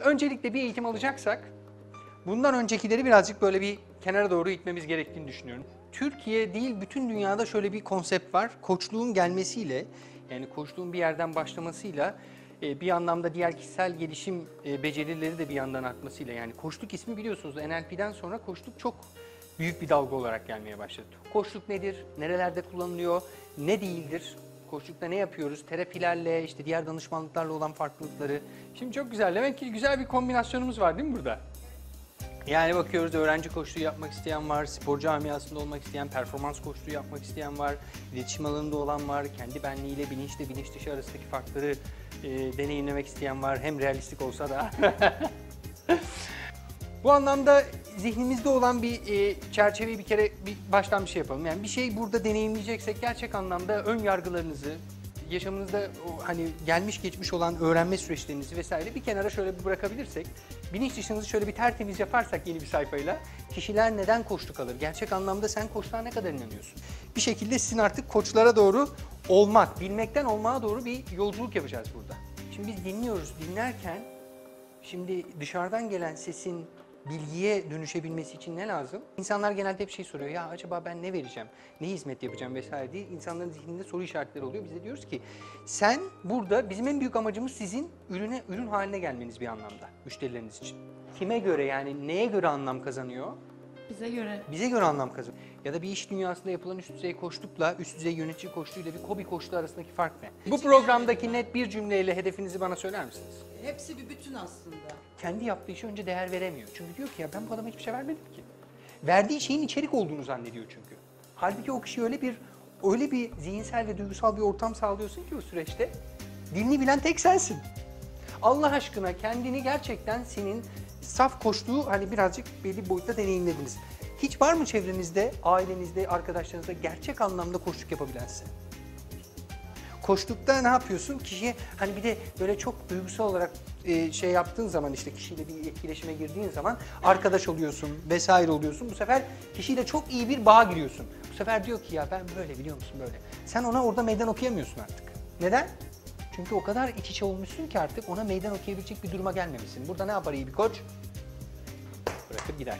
öncelikle bir eğitim alacaksak bundan öncekileri birazcık böyle bir kenara doğru itmemiz gerektiğini düşünüyorum. Türkiye değil bütün dünyada şöyle bir konsept var. Koçluğun gelmesiyle yani koçluğun bir yerden başlamasıyla e, bir anlamda diğer kişisel gelişim e, becerileri de bir yandan artmasıyla yani koçluk ismi biliyorsunuz NLP'den sonra koçluk çok büyük bir dalga olarak gelmeye başladı. Koçluk nedir? Nerelerde kullanılıyor? Ne değildir? Koçlukta ne yapıyoruz? Terapilerle, işte diğer danışmanlıklarla olan farklılıkları. Şimdi çok güzel. Demek ki güzel bir kombinasyonumuz var değil mi burada? Yani bakıyoruz öğrenci koçluğu yapmak isteyen var, spor camiasında olmak isteyen, performans koçluğu yapmak isteyen var, iletişim alanında olan var, kendi benliğiyle bilinçle bilinç dışı arasındaki farkları e, deneyimlemek isteyen var. Hem realistik olsa da. Bu anlamda zihnimizde olan bir e, çerçeveyi bir kere bir baştan bir şey yapalım. Yani bir şey burada deneyimleyeceksek gerçek anlamda ön yargılarınızı, yaşamınızda o hani gelmiş geçmiş olan öğrenme süreçlerinizi vesaire bir kenara şöyle bir bırakabilirsek, bilinç dışınızı şöyle bir tertemiz yaparsak yeni bir sayfayla, kişiler neden koçluk alır? Gerçek anlamda sen koçluğa ne kadar inanıyorsun? Bir şekilde sizin artık koçlara doğru olmak, bilmekten olmaya doğru bir yolculuk yapacağız burada. Şimdi biz dinliyoruz, dinlerken Şimdi dışarıdan gelen sesin bilgiye dönüşebilmesi için ne lazım? İnsanlar genelde hep şey soruyor. Ya acaba ben ne vereceğim? Ne hizmet yapacağım vesaire diye insanların zihninde soru işaretleri oluyor. Biz de diyoruz ki sen burada bizim en büyük amacımız sizin ürüne ürün haline gelmeniz bir anlamda müşterileriniz için. Kime göre yani neye göre anlam kazanıyor? Bize göre Bize göre anlam kazanıyor. Ya da bir iş dünyasında yapılan üst düzey koçlukla üst düzey yönetici koçluğuyla bir kobi koçluğu arasındaki fark ne? Bu programdaki net bir cümleyle hedefinizi bana söyler misiniz? Hepsi bir bütün aslında. kendi yaptığı işe önce değer veremiyor. Çünkü diyor ki ya ben bu adama hiçbir şey vermedim ki. Verdiği şeyin içerik olduğunu zannediyor çünkü. Halbuki o kişi öyle bir öyle bir zihinsel ve duygusal bir ortam sağlıyorsun ki o süreçte dilini bilen tek sensin. Allah aşkına kendini gerçekten senin saf koştuğu hani birazcık belli boyutta deneyimlediniz. Hiç var mı çevrenizde, ailenizde, arkadaşlarınızda gerçek anlamda koşluk yapabilensin? Koştukta ne yapıyorsun? Kişiye hani bir de böyle çok duygusal olarak e, şey yaptığın zaman işte kişiyle bir etkileşime girdiğin zaman arkadaş oluyorsun vesaire oluyorsun. Bu sefer kişiyle çok iyi bir bağ giriyorsun. Bu sefer diyor ki ya ben böyle biliyor musun böyle. Sen ona orada meydan okuyamıyorsun artık. Neden? Çünkü o kadar iç içe olmuşsun ki artık ona meydan okuyabilecek bir duruma gelmemişsin. Burada ne yapar iyi bir koç? Bırakıp gider.